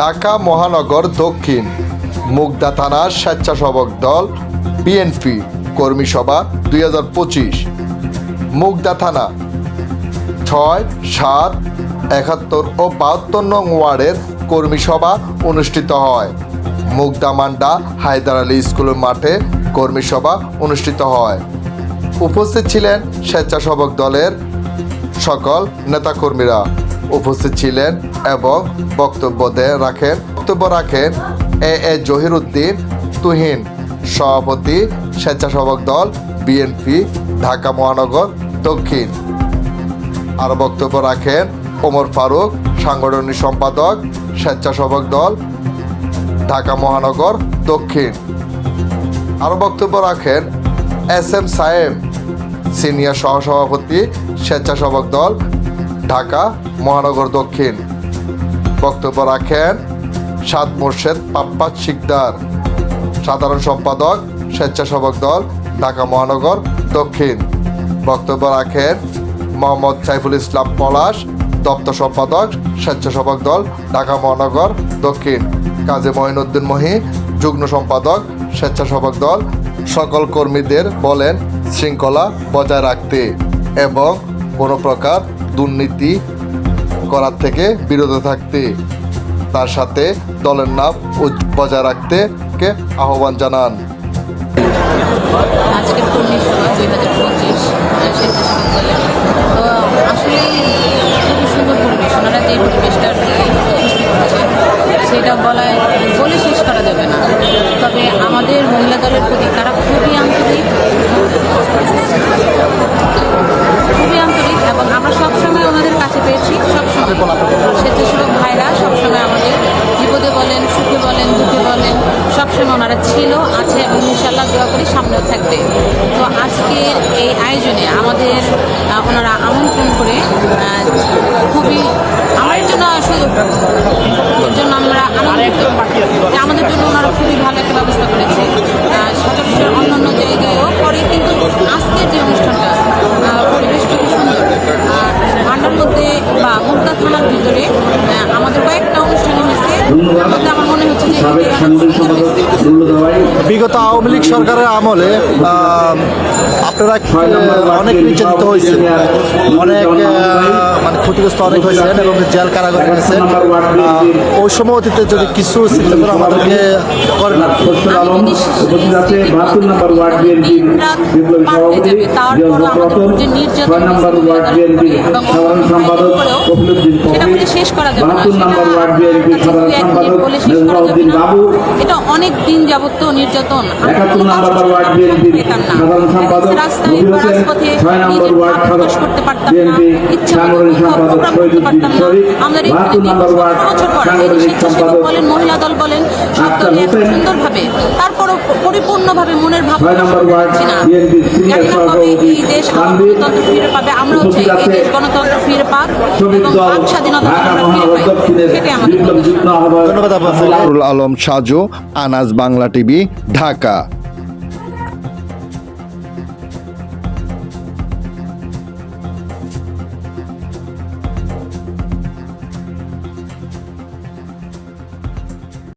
ঢাকা মহানগর দক্ষিণ। মুগদা থানার স্বেচ্ছাসেবক দল বিএনপি কর্মী সভা, দুই হাজার পঁচিশ। মুগদা থানা, ছয়, সাত, একাত্তর ও বাহাত্তর নং ওয়ার্ডের কর্মী সভা অনুষ্ঠিত হয়। মুগদা মান্ডা হায়দার আলী স্কুলের মাঠে কর্মী সভা অনুষ্ঠিত হয়। উপস্থিত ছিলেন স্বেচ্ছাসেবক দলের সকল নেতাকর্মীরা। উপস্থিত ছিলেন এবং বক্তব্য দে রাখেন, বক্তব্য রাখেন এ এ জহিরুদ্দিন তুহিন, সভাপতি, স্বেচ্ছাসেবক দল, বিএনপি, ঢাকা মহানগর, দক্ষিণ। আর বক্তব্য রাখেন ওমর ফারুক, সাংগঠনিক সম্পাদক, স্বেচ্ছাসেবক দল, ঢাকা মহানগর, দক্ষিণ। আরও বক্তব্য রাখেন এস এম সাহেব সিনিয়র সহসভাপতি, স্বেচ্ছাসেবক দল ঢাকা, মহানগর দক্ষিণ। বক্তব্য রাখেন সাদ মোর্শেদ পাপ্পা শিকদার। সাধারণ সম্পাদক, স্বেচ্ছাসেবক দল, ঢাকা, মহানগর দক্ষিণ। বক্তব্য রাখেন মোহাম্মদ সাইফুল ইসলাম পলাশ, দপ্তর সম্পাদক, স্বেচ্ছাসেবক দল, ঢাকা, মহানগর দক্ষিণ। কাজী মহিনুদ্দিন মহি, যুগ্ম সম্পাদক, স্বেচ্ছাসেবক দল, সকল কর্মীদের বলেন শৃঙ্খলা বজায় রাখতে এবং কোনো প্রকার দুর্নীতি করার থেকে বিরত থাকতে, তার সাথে দলের নাম বজায় রাখতে কে আহ্বান জানান। সেটা বলায় বলে শেষ করা যাবে না। তবে আমাদের মহিলা দলের প্রতি তারা স্বেচ্ছাসেবক ভাইরা সবসময় আমাদের বিপদে বলেন, সুখে বলেন, দুঃখে বলেন, সবসময় ওনারা ছিল, আছে এবং ইনশাল্লাহ দোয়া করি সামনেও থাকবে। তো আজকের এই আয়োজনে আমাদের ওনারা আমন্ত্রণ করে সাবেক সাংগঠনিক সম্পাদক বিগত আওয়ামী লীগ সরকারের আমলে আপনারা অনেক নির্যাতিত হয়েছেন। অনেক মানে ক্ষতিগ্রস্ত অনেক হয়েছেন এবং জেল কারাগারে হয়েছেন গেছেন। ওই সময় অতীতে যদি কিছু চিন্তা করে আমাদেরকে করেন। আর আলম উপস্থিত আছে বাহাত্তর নম্বর ওয়ার্ড বিএনপির বিপ্লবী সভাপতি ছয় নম্বর ওয়ার্ড বিএনপির সাধারণ সম্পাদক কপিলুদ্দিন সেটা কবির বলে শেষ করা বাহাত্তর নম্বর ওয়ার্ড বিএনপির সাধারণ সম্পাদক বলে শেষ করা যাবে মেজবাউদ্দিন না। বাবু। এটা অনেক দিন যাবত তো নির্যাতন একাত্তর নম্বর ওয়ার্ড বিএনপির সাধারণ সম্পাদক বা হোসেন ছয় নম্বর ওয়ার্ড করতে পারতাম বিএনপি ইচ্ছা সাংগঠনিক সম্পাদক শহীদুদ্দিন শরীফ আমাদের বাহাত্তর নম্বর ওয়ার্ড বছর পর এই সাংগঠনিক সম্পাদক বলেন মহিলা দল বলেন সব দলই সুন্দরভাবে তারপরও পরিপূর্ণভাবে মনের ভাব ছয় প্রকাশ নম্বর করতে ওয়ার্ড পারছি না। জানি না কবে এই দেশ গণতন্ত্র ফিরে পাবে। আমরা হচ্ছে এই দেশ গণতন্ত্র ফিরে পাক এবং বাক স্বাধীনতা সেটাই আমাদের ধন্যবাদ আলম সাজু আনাজ বাংলা টিভি ঢাকা।